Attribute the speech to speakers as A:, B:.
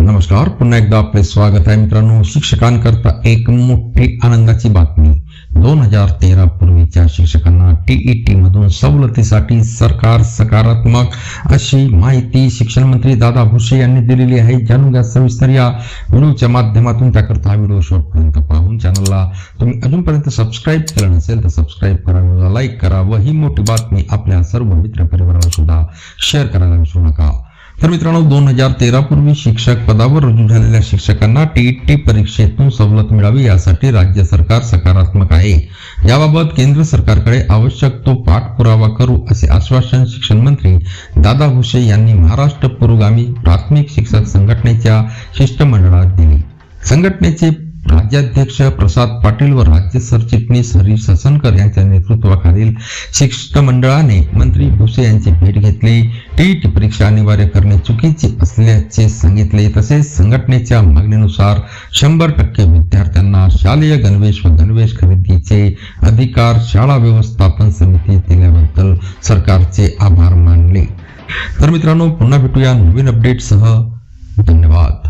A: नमस्कार. पुन्हा एकदा आपले स्वागत आहे मित्रांनो. शिक्षकांकरता एक मोठी आनंदाची बातमी. दोन हजार तेरा पूर्वीच्या शिक्षकांना टीईटी मधून सवलतीसाठी सरकार सकारात्मक अशी माहिती शिक्षण मंत्री दादा भुसे यांनी दिलेली आहे. जाणून घ्या सविस्तर या व्हिडिओच्या माध्यमातून. त्याकरता हा व्हिडिओ शेवटपर्यंत पाहून चॅनलला तुम्ही अजूनपर्यंत सबस्क्राईब केलं नसेल तर सबस्क्राईब करा लाईक करा व ही मोठी बातमी आपल्या सर्व मित्र परिवाराला सुद्धा शेअर करायला विसरू नका. तर मित्रांनो दोन हजार तेरा पूर्वी शिक्षक पदावर रुजू झालेल्या शिक्षकांना टीईटी परीक्षेतून सवलत मिळावी यासाठी राज्य सरकार सकारात्मक आहे. याबाबत केंद्र सरकारकडे आवश्यक तो पाठपुरावा करू असे आश्वासन शिक्षण मंत्री दादा भुसे यांनी महाराष्ट्र पुरोगामी प्राथमिक शिक्षक संघटनेच्या शिष्टमंडळात दिली. संघटनेचे राज्याध्यक्ष प्रसाद पाटील व राज्य सरचिटणीस हरीश ससनकर यांच्या नेतृत्वाखालील शिष्टमंडळाने मंत्री भुसे यांची भेट घेतली. टीट परीक्षा अनिवार्य करणे चुकीचे असल्याचे सांगितले. तसेच संघटनेच्या मागणीनुसार शंभर टक्के विद्यार्थ्यांना शालेय गणवेश व गणवेश खरेदीचे अधिकार शाळा व्यवस्थापन समिती दिल्याबद्दल सरकारचे आभार मानले. तर मित्रांनो पुन्हा भेटूया नवीन अपडेटसह धन्यवाद.